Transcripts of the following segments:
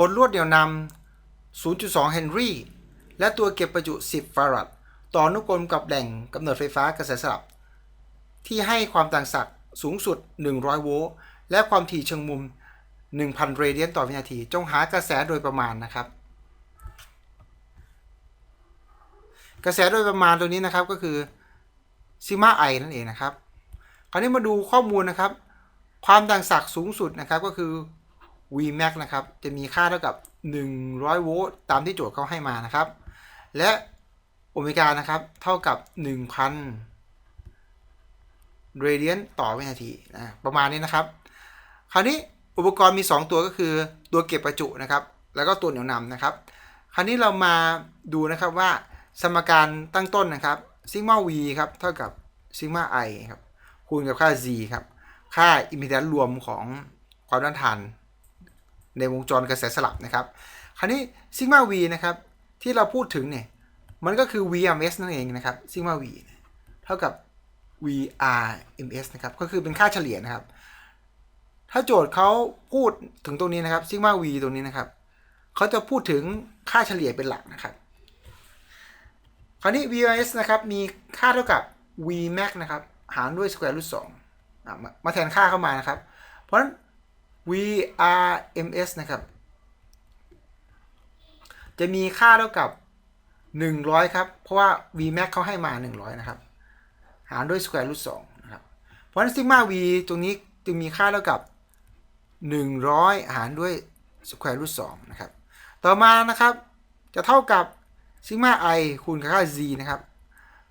ผลรวดเดียวนำ 0.2 เฮนรี่ และตัวเก็บประจุ 10 ฟาราดต่ออนุกรมกับแหล่งกำเนิดไฟฟ้ากระแสสลับ ที่ให้ความต่างศักย์สูงสุด 100 โวลต์ และความถี่เชิงมุม 1,000 เรเดียนต่อวินาที จงหากระแสโดยประมาณนะครับ กระแสโดยประมาณตัวนี้นะครับก็คือซิมาไอนั่นเองนะครับ คราวนี้มาดูข้อมูลนะครับ ความต่างศักย์สูงสุดนะครับก็คือ Vmax นะครับ จะมีค่าเท่ากับ 100 โวลต์ตามที่โจทย์เขาให้มานะครับ และโอเมก้านะครับ เท่ากับ 1,000เรเดียนต่อวินาทีนะประมาณนี้นะครับ คราวนี้อุปกรณ์มี 2 ตัวก็คือตัวเก็บประจุนะครับ แล้วก็ตัวเหนี่ยวนำนะครับ คราวนี้เรามาดูนะครับว่าสมการตั้งต้นนะครับซิกมา v ครับเท่ากับซิกมา i ครับคูณกับค่า z ครับ ค่าอิมพีแดนซ์รวมของความต้านทาน ในวงจรกระแสสลับนะครับ คราวนี้ซิกมา v นะครับ ที่เราพูดถึงเนี่ย มันก็คือ VRMS นั่นเองนะครับซิกมา v เท่ากับ VRMS นะครับ ก็คือเป็นค่าเฉลี่ยนะครับ ถ้าโจทย์เขาพูดถึงตรงนี้นะครับซิกมา v ตรงนี้นะครับเขาจะพูดถึงค่าเฉลี่ยเป็นหลักนะครับ คราวนี้ VRMS นะครับมีค่าเท่ากับ Vmax นะครับ หารด้วย square root 2อะมามาแทนค่าเข้ามานะครับ เพราะฉะนั้น VRMS นะครับ จะมีค่าเท่ากับ 100 ครับ เพราะว่า Vmax เขาให้มา 100 นะครับ หารด้วย square root 2นะครับ เพราะฉะนั้น sigma V ตรงนี้จึงมีค่าเท่ากับ 100 หารด้วย square root 2นะครับ ต่อมานะครับ จะเท่ากับ sigma i คูณกับค่า z นะครับ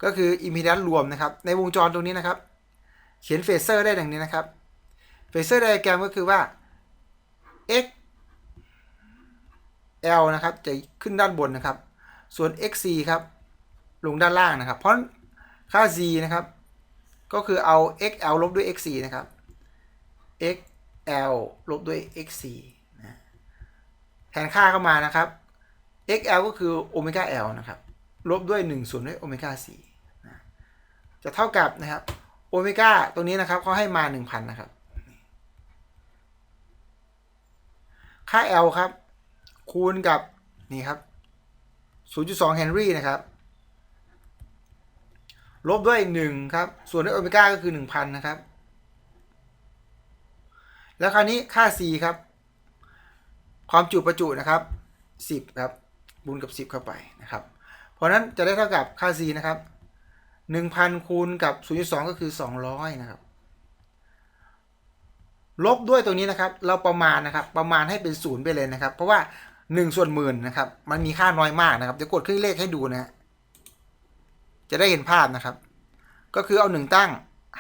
ก็คือ impedance รวมนะครับ ในวงจรตรงนี้นะครับ เขียนเฟเซอร์ได้ดังนี้นะครับ เฟเซอร์ไดอะแกรมก็คือว่า x l นะครับจะขึ้นด้านบนนะครับ ส่วน xc ครับลงด้านล่างนะครับ เพราะค่า z นะครับ ก็คือเอา xl ลบด้วย xc นะครับ xl ลบด้วย xc นะแทนค่าเข้ามานะครับ xl ก็คือโอเมก้า l นะครับลบด้วย1ส่วนด้วยโอเมก้า c จะเท่ากับนะครับโอเมก้าตรงนี้นะครับเขาให้มา 1,000 นะครับ ค่า L ครับ คูณกับ นี่ครับ 0.2เฮนรี่นะครับ ลบด้วย 1 ครับ ส่วนด้วยโอเมก้าก็คือ 1,000 นะครับ แล้วคราวนี้ค่า C ครับ ความจุประจุนะครับ 10 ครับบูณกับ 10 เข้าไปนะครับ เพราะนั้นจะได้เท่ากับค่า C นะครับ 1,000 คูณกับ 0.2 ก็คือ 200 นะครับ ลบด้วยตรงนี้นะครับ เราประมาณนะครับ ประมาณให้เป็นศูนย์ไปเลยนะครับ เพราะว่า1ส่วนหมื่นนะครับ มันมีค่าน้อยมากนะครับเดี๋ยวกดเครื่องเลขให้ดูนะจะได้เห็นภาพนะครับ ก็คือเอาหนึ่งตั้ง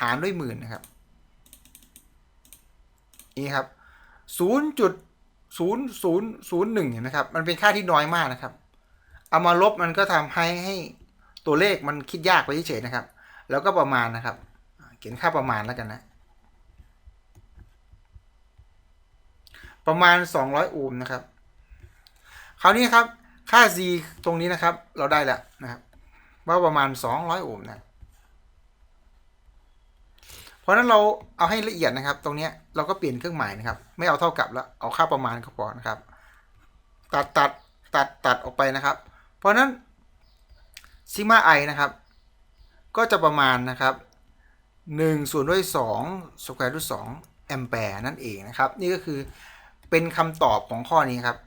หารด้วยหมื่นนะครับ นี่ครับศูนย์จุดศูนย์ศูนย์ศูนย์หนึ่งนไหมครับ มันเป็นค่าที่น้อยมากนะครับ เอามาลบมันก็ทำให้ให้ตัวเลขมันคิดยากไปเฉยๆนะครับ แล้วก็ประมาณนะครับ เขียนค่าประมาณแล้วกันนะ ประมาณ 200 โอห์มนะครับ คราวนี้ครับ ค่า z ตรงนี้นะครับ เราได้แล้วนะครับ ว่าประมาณ 200 โอห์มนะ เพราะนั้นเราเอาให้ละเอียดนะครับ ตรงนี้เราก็เปลี่ยนเครื่องหมายนะครับ ไม่เอาเท่ากับแล้ว เอาค่าประมาณก็พอนะครับ ตัดตัดตัดตัดออกไปนะครับ เพราะฉะนั้นซิมาไอนะครับ ก็จะประมาณนะครับ1ส่วนด้วย2สแควร์รูท2แอมแปร์นั่นเองนะครับ นี่ก็คือ เป็นคำตอบของข้อนี้ครับ